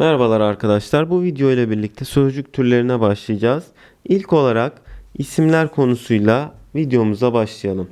Merhabalar arkadaşlar. Bu video ile birlikte sözcük türlerine başlayacağız. İlk olarak isimler konusuyla videomuza başlayalım.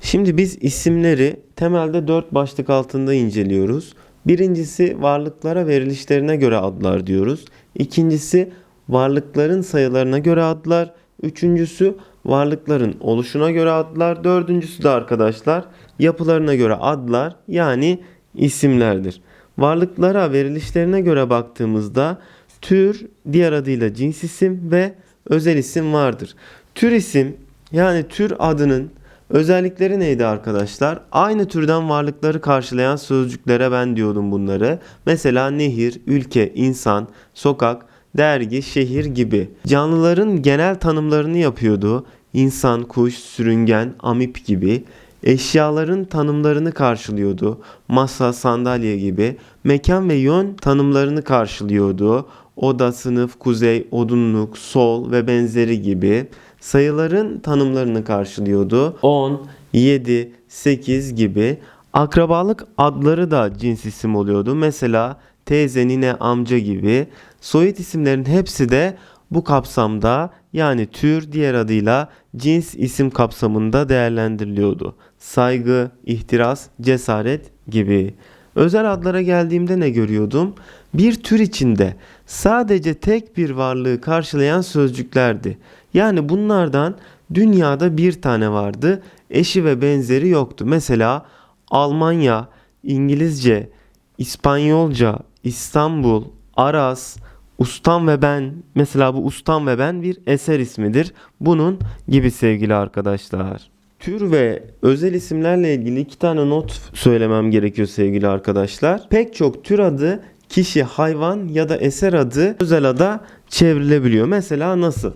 Şimdi biz isimleri temelde dört başlık altında inceliyoruz. Birincisi varlıklara verilişlerine göre adlar diyoruz. İkincisi varlıkların sayılarına göre adlar. Üçüncüsü varlıkların oluşuna göre adlar. Dördüncüsü de arkadaşlar yapılarına göre adlar yani isimlerdir. Varlıklara verilişlerine göre baktığımızda tür, diğer adıyla cins isim ve özel isim vardır. Tür isim yani tür adının özellikleri neydi arkadaşlar? Aynı türden varlıkları karşılayan sözcüklere ben diyordum bunları. Mesela nehir, ülke, insan, sokak, dergi, şehir gibi. Canlıların genel tanımlarını yapıyordu. İnsan, kuş, sürüngen, amip gibi. Eşyaların tanımlarını karşılıyordu. Masa, sandalye gibi. Mekan ve yön tanımlarını karşılıyordu. Oda, sınıf, kuzey, odunluk, sol ve benzeri gibi. Sayıların tanımlarını karşılıyordu. 10, 7, 8 gibi. Akrabalık adları da cins isim oluyordu. Mesela teyze, nine, amca gibi. Soyut isimlerin hepsi de bu kapsamda yani tür diğer adıyla cins isim kapsamında değerlendiriliyordu. Saygı, ihtiras, cesaret gibi. Özel adlara geldiğimde ne görüyordum? Bir tür içinde sadece tek bir varlığı karşılayan sözcüklerdi. Yani bunlardan dünyada bir tane vardı. Eşi ve benzeri yoktu. Mesela Almanya, İngilizce, İspanyolca, İstanbul, Aras, Ustam ve ben mesela bu Ustam ve ben bir eser ismidir. Bunun gibi sevgili arkadaşlar. Tür ve özel isimlerle ilgili iki tane not söylemem gerekiyor sevgili arkadaşlar. Pek çok tür adı kişi, hayvan ya da eser adı özel ada çevrilebiliyor. Mesela nasıl?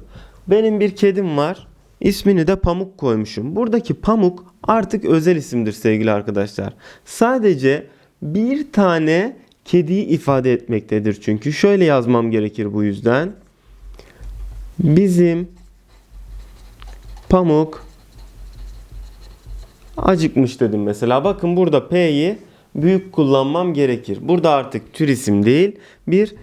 Benim bir kedim var. İsmini de Pamuk koymuşum. Buradaki Pamuk artık özel isimdir sevgili arkadaşlar. Sadece bir tane kediyi ifade etmektedir çünkü. Şöyle yazmam gerekir bu yüzden. Bizim Pamuk acıkmış dedim mesela. Bakın burada P'yi büyük kullanmam gerekir. Burada artık tür isim değil bir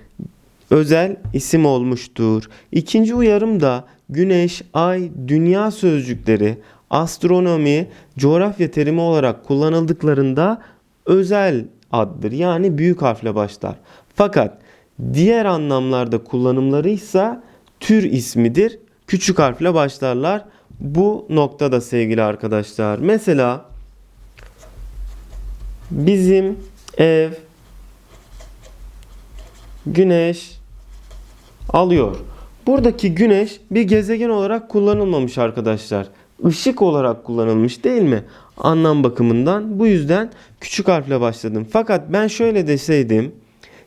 özel isim olmuştur. İkinci uyarım da güneş, ay, dünya sözcükleri astronomi, coğrafya terimi olarak kullanıldıklarında özel addır. Yani büyük harfle başlar. Fakat diğer anlamlarda kullanımları ise tür ismidir. Küçük harfle başlarlar. Bu noktada sevgili arkadaşlar. Mesela bizim ev güneş alıyor. Buradaki güneş bir gezegen olarak kullanılmamış arkadaşlar. Işık olarak kullanılmış değil mi? Anlam bakımından. Bu yüzden küçük harfle başladım. Fakat ben şöyle deseydim.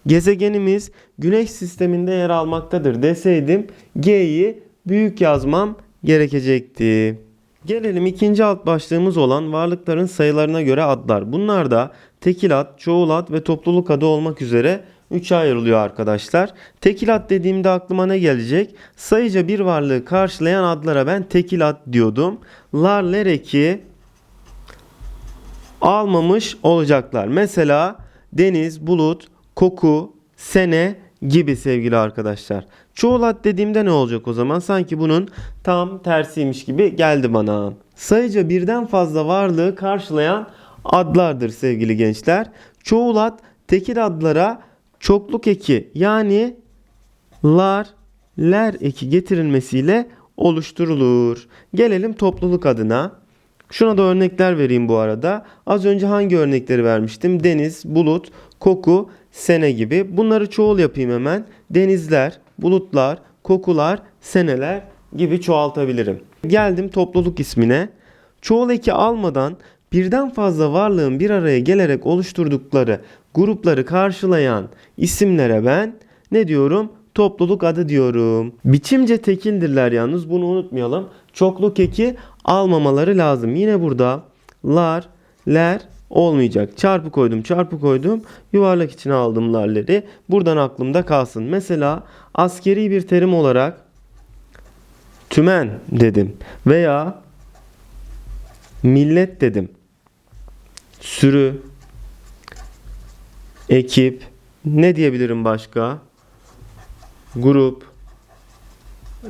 Gezegenimiz güneş sisteminde yer almaktadır deseydim G'yi büyük yazmam gerekecekti. Gelelim ikinci alt başlığımız olan varlıkların sayılarına göre adlar. Bunlar da tekil ad, çoğul ad ve topluluk adı olmak üzere 3'e ayrılıyor arkadaşlar. Tekil ad dediğimde aklıma ne gelecek? Sayıca bir varlığı karşılayan adlara ben tekil ad diyordum. Lar, lereki almamış olacaklar. Mesela deniz, bulut, koku, sene gibi sevgili arkadaşlar. Çoğul ad dediğimde ne olacak o zaman? Sanki bunun tam tersiymiş gibi geldi bana. Sayıca birden fazla varlığı karşılayan adlardır sevgili gençler. Çoğul ad tekil adlara çokluk eki yani lar, ler eki getirilmesiyle oluşturulur. Gelelim topluluk adına. Şuna da örnekler vereyim bu arada. Az önce hangi örnekleri vermiştim? Deniz, bulut, koku, sene gibi. Bunları çoğul yapayım hemen. Denizler, bulutlar, kokular, seneler gibi çoğaltabilirim. Geldim topluluk ismine. Çoğul eki almadan birden fazla varlığın bir araya gelerek oluşturdukları grupları karşılayan isimlere ben ne diyorum? Topluluk adı diyorum. Biçimce tekildirler yalnız bunu unutmayalım. Çokluk eki almamaları lazım. Yine burada lar, ler olmayacak. Çarpı koydum, çarpı koydum. Yuvarlak içine aldım larleri. Buradan aklımda kalsın. Mesela askeri bir terim olarak tümen dedim veya millet dedim. Sürü, ekip, Ne diyebilirim başka? Grup,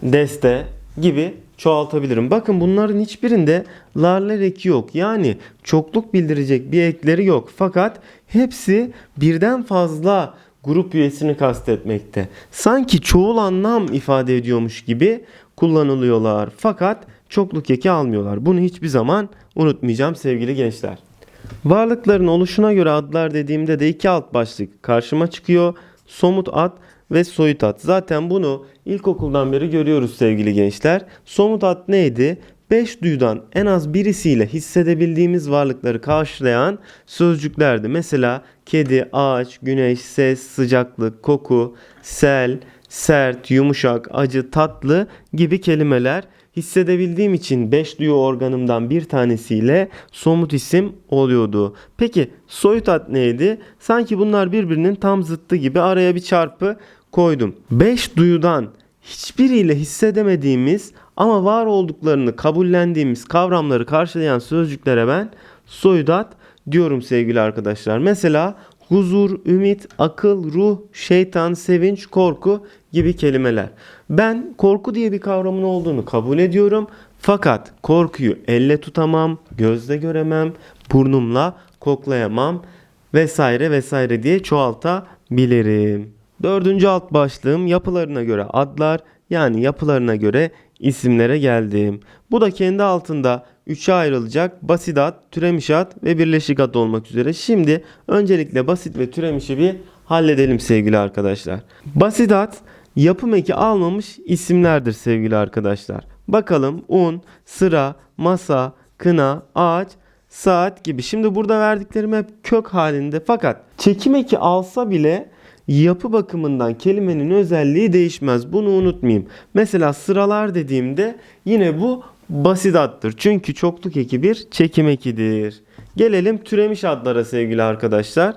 deste gibi çoğaltabilirim. Bakın bunların hiçbirinde larler eki yok. Yani çokluk bildirecek bir ekleri yok. Fakat hepsi birden fazla grup üyesini kastetmekte. Sanki çoğul anlam ifade ediyormuş gibi kullanılıyorlar. Fakat çokluk eki almıyorlar. Bunu hiçbir zaman unutmayacağım sevgili gençler. Varlıkların oluşuna göre adlar dediğimde de iki alt başlık karşıma çıkıyor. Somut ad ve soyut ad. Zaten bunu ilkokuldan beri görüyoruz sevgili gençler. Somut ad neydi? Beş duyudan en az birisiyle hissedebildiğimiz varlıkları karşılayan sözcüklerdi. Mesela kedi, ağaç, güneş, ses, sıcaklık, koku, sel, sert, yumuşak, acı, tatlı gibi kelimeler hissedebildiğim için 5 duyu organımdan bir tanesiyle somut isim oluyordu. Peki soyut ad neydi? Sanki bunlar birbirinin tam zıttı gibi araya bir çarpı koydum. 5 duyudan hiçbiriyle hissedemediğimiz ama var olduklarını kabullendiğimiz kavramları karşılayan sözcüklere ben soyut ad diyorum sevgili arkadaşlar. Mesela huzur, ümit, akıl, ruh, şeytan, sevinç, korku gibi kelimeler. Ben korku diye bir kavramın olduğunu kabul ediyorum. Fakat korkuyu elle tutamam, gözle göremem, burnumla koklayamam vesaire vesaire diye çoğaltabilirim. Dördüncü alt başlığım yapılarına göre adlar yani yapılarına göre isimlere geldim. Bu da kendi altında üçe ayrılacak basit ad, türemiş ad ve birleşik ad olmak üzere. Şimdi öncelikle basit ve türemişi bir halledelim sevgili arkadaşlar. Basit ad yapım eki almamış isimlerdir sevgili arkadaşlar. Bakalım un, sıra, masa, kına, ağaç, saat gibi. Şimdi burada verdiklerim hep kök halinde fakat çekim eki alsa bile yapı bakımından kelimenin özelliği değişmez. Bunu unutmayayım. Mesela sıralar dediğimde yine bu basit addır. Çünkü çokluk eki bir çekim ekidir. Gelelim türemiş adlara sevgili arkadaşlar.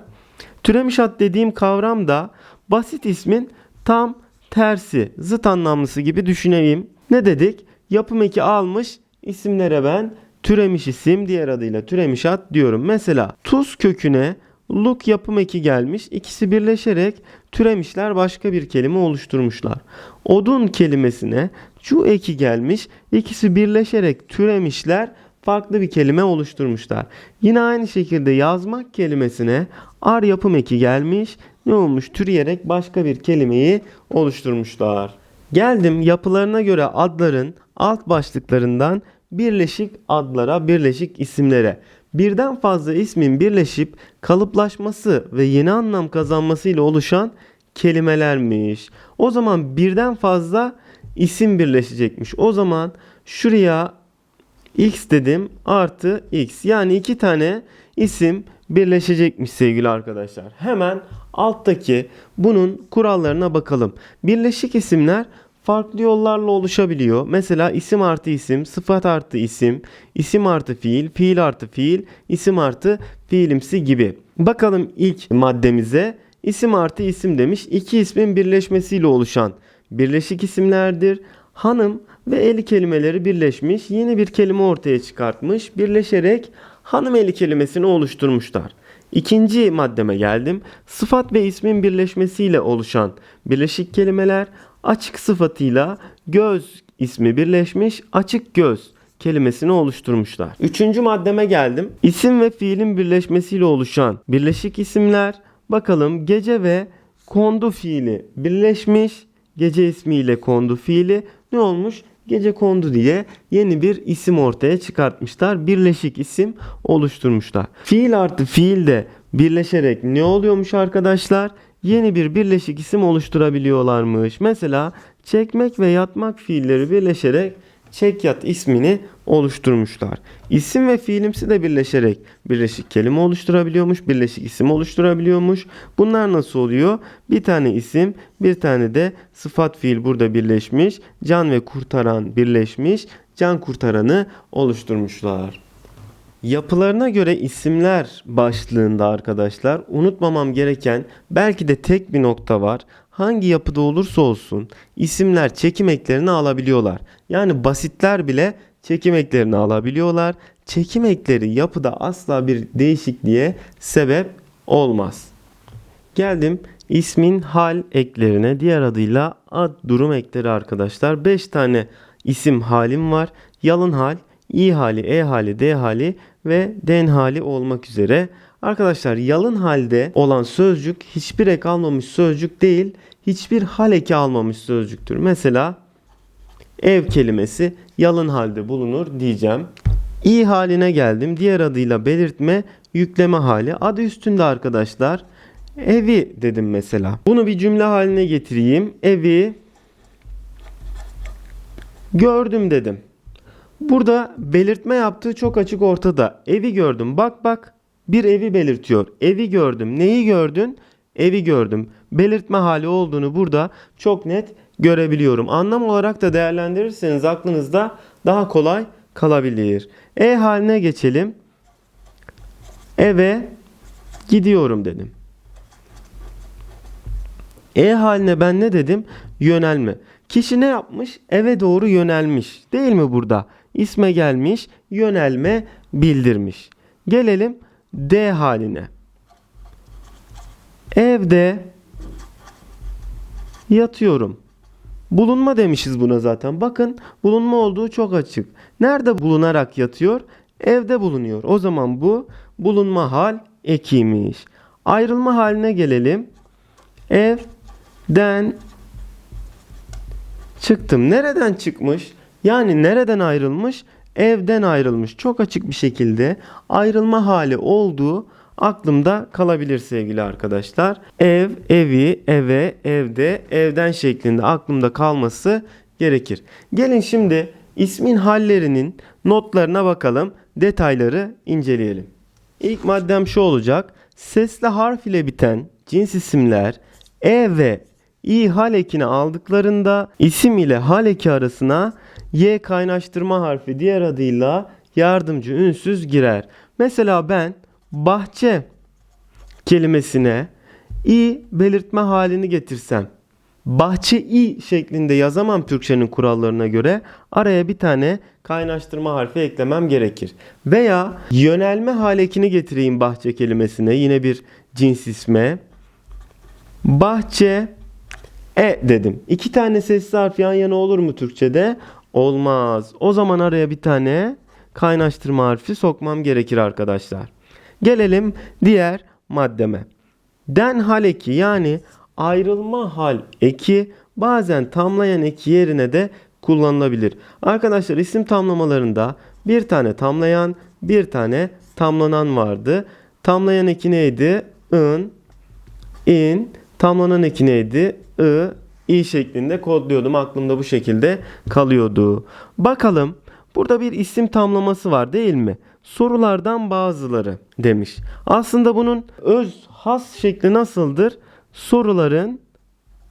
Türemiş ad dediğim kavram da basit ismin tam tersi, zıt anlamlısı gibi düşüneyim. Ne dedik? Yapım eki almış isimlere ben türemiş isim diğer adıyla türemiş ad diyorum. Mesela tuz köküne luk yapım eki gelmiş. İkisi birleşerek türemişler başka bir kelime oluşturmuşlar. Odun kelimesine cu eki gelmiş. İkisi birleşerek türemişler farklı bir kelime oluşturmuşlar. Yine aynı şekilde yazmak kelimesine ar yapım eki gelmiş. Ne olmuş? Türeyerek başka bir kelimeyi oluşturmuşlar. Geldim yapılarına göre adların alt başlıklarından birleşik adlara, birleşik isimlere. Birden fazla ismin birleşip kalıplaşması ve yeni anlam kazanması ile oluşan kelimelermiş. O zaman birden fazla isim birleşecekmiş. O zaman şuraya x dedim artı x. Yani iki tane isim birleşecekmiş sevgili arkadaşlar. Hemen alttaki bunun kurallarına bakalım. Birleşik isimler farklı yollarla oluşabiliyor. Mesela isim artı isim, sıfat artı isim, isim artı fiil, fiil artı fiil, isim artı fiilimsi gibi. Bakalım ilk maddemize isim artı isim demiş. İki ismin birleşmesiyle oluşan birleşik isimlerdir. Hanım ve eli kelimeleri birleşmiş, yeni bir kelime ortaya çıkartmış. Birleşerek hanım eli kelimesini oluşturmuşlar. İkinci maddeme geldim. Sıfat ve ismin birleşmesiyle oluşan birleşik kelimeler açık sıfatıyla göz ismi birleşmiş açık göz kelimesini oluşturmuşlar. Üçüncü maddeme geldim. İsim ve fiilin birleşmesiyle oluşan birleşik isimler. Bakalım gece ve kondu fiili birleşmiş. Gece ismiyle kondu fiili ne olmuş? Gece kondu diye yeni bir isim ortaya çıkartmışlar. Birleşik isim oluşturmuşlar. Fiil artı fiil de birleşerek ne oluyormuş arkadaşlar? Yeni bir birleşik isim oluşturabiliyorlarmış. Mesela çekmek ve yatmak fiilleri birleşerek çek yat ismini oluşturmuşlar. İsim ve fiilimsi de birleşerek birleşik kelime oluşturabiliyormuş, birleşik isim oluşturabiliyormuş. Bunlar nasıl oluyor? Bir tane isim, bir tane de sıfat fiil burada birleşmiş. Can ve kurtaran birleşmiş. Can kurtaranı oluşturmuşlar. Yapılarına göre isimler başlığında arkadaşlar unutmamam gereken belki de tek bir nokta var. Hangi yapıda olursa olsun isimler çekim eklerini alabiliyorlar. Yani basitler bile çekim eklerini alabiliyorlar. Çekim ekleri yapıda asla bir değişikliğe sebep olmaz. Geldim ismin hal eklerine diğer adıyla ad durum ekleri arkadaşlar. 5 tane isim halim var. Yalın hal, i hali, e hali, d hali ve den hali olmak üzere. Arkadaşlar yalın halde olan sözcük hiçbir ek almamış sözcük değil, hiçbir hal eki almamış sözcüktür. Mesela ev kelimesi yalın halde bulunur diyeceğim. İ haline geldim. Diğer adıyla belirtme yükleme hali. Adı üstünde arkadaşlar. Evi dedim mesela. Bunu bir cümle haline getireyim. Evi gördüm dedim. Burada belirtme yaptığı çok açık ortada. Evi gördüm. Bak bak. Bir evi belirtiyor. Evi gördüm. Neyi gördün? Evi gördüm. Belirtme hali olduğunu burada çok net görebiliyorum. Anlam olarak da değerlendirirseniz aklınızda daha kolay kalabilir. E haline geçelim. Eve gidiyorum dedim. E haline ben ne dedim? Yönelme. Kişi ne yapmış? Eve doğru yönelmiş. Değil mi burada? İsme gelmiş, yönelme bildirmiş. Gelelim D haline. Evde yatıyorum. Bulunma demişiz buna zaten. Bakın bulunma olduğu çok açık. Nerede bulunarak yatıyor? Evde bulunuyor. O zaman bu bulunma hal ekiymiş. Ayrılma haline gelelim. Evden çıktım. Nereden çıkmış? Yani nereden ayrılmış? Evden ayrılmış. Çok açık bir şekilde ayrılma hali olduğu aklımda kalabilir sevgili arkadaşlar. Ev, evi, eve, evde, evden şeklinde aklımda kalması gerekir. Gelin şimdi ismin hallerinin notlarına bakalım. Detayları inceleyelim. İlk maddem şu olacak. Sesli harf ile biten cins isimler e ve i hal ekini aldıklarında isim ile hal eki arasına y kaynaştırma harfi diğer adıyla yardımcı ünsüz girer. Mesela ben bahçe kelimesine i belirtme halini getirsem bahçe i şeklinde yazamam Türkçenin kurallarına göre araya bir tane kaynaştırma harfi eklemem gerekir. Veya yönelme halekini getireyim bahçe kelimesine yine bir cins isme. Bahçe e dedim. İki tane sesli harf yan yana olur mu Türkçe'de? Olmaz. O zaman araya bir tane kaynaştırma harfi sokmam gerekir arkadaşlar. Gelelim diğer maddeme. Den hal eki yani ayrılma hal eki bazen tamlayan eki yerine de kullanılabilir. Arkadaşlar isim tamlamalarında bir tane tamlayan bir tane tamlanan vardı. Tamlayan eki neydi? In, in, tamlanan eki neydi? I, i şeklinde kodluyordum. Aklımda bu şekilde kalıyordu. Bakalım burada bir isim tamlaması var değil mi? Sorulardan bazıları demiş. Aslında bunun öz has şekli nasıldır? Soruların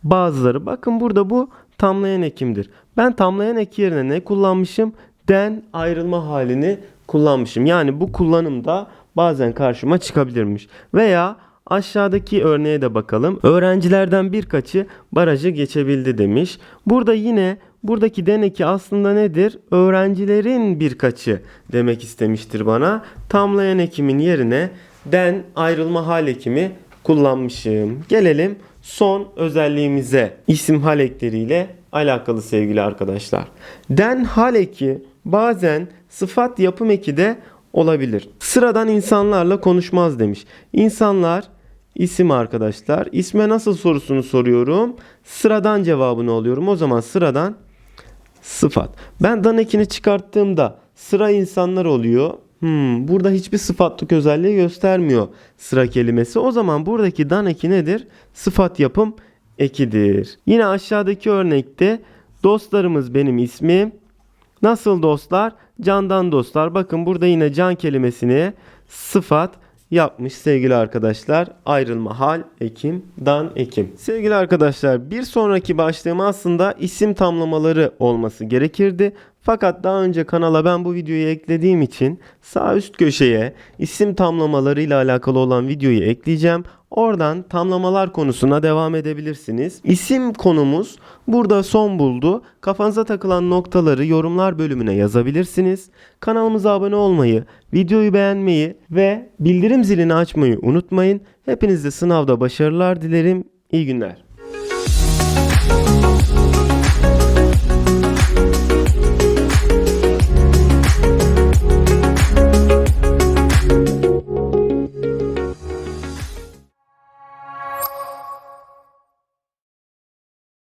bazıları. Bakın burada bu tamlayan ekimdir. Ben tamlayan eki yerine ne kullanmışım? Den ayrılma halini kullanmışım. Yani bu kullanımda bazen karşıma çıkabilirmiş. Veya aşağıdaki örneğe de bakalım. Öğrencilerden birkaçı barajı geçebildi demiş. Burada yine buradaki den eki aslında nedir? Öğrencilerin birkaçı demek istemiştir bana. Tamlayan ekimin yerine den ayrılma hal ekimi kullanmışım. Gelelim son özelliğimize isim hal ekleriyle alakalı sevgili arkadaşlar. Den hal eki bazen sıfat yapım eki de olabilir. Sıradan insanlarla konuşmaz demiş. İnsanlar isim arkadaşlar. İsme nasıl sorusunu soruyorum. Sıradan cevabını alıyorum. O zaman sıradan sıfat. Ben dan ekini çıkarttığımda sıra insanlar oluyor. Hmm, burada hiçbir sıfatlık özelliği göstermiyor sıra kelimesi. O zaman buradaki dan eki nedir? Sıfat yapım ekidir. Yine aşağıdaki örnekte dostlarımız benim ismim. Nasıl dostlar? Candan dostlar. Bakın burada yine can kelimesini sıfat yapmış sevgili arkadaşlar. Ayrılma hal, ekim, dan, ekim. Sevgili arkadaşlar bir sonraki başlığım aslında isim tamlamaları olması gerekirdi. Fakat daha önce kanala ben bu videoyu eklediğim için sağ üst köşeye isim tamlamalarıyla alakalı olan videoyu ekleyeceğim. Oradan tamlamalar konusuna devam edebilirsiniz. İsim konumuz burada son buldu. Kafanıza takılan noktaları yorumlar bölümüne yazabilirsiniz. Kanalımıza abone olmayı, videoyu beğenmeyi ve bildirim zilini açmayı unutmayın. Hepinize sınavda başarılar dilerim. İyi günler.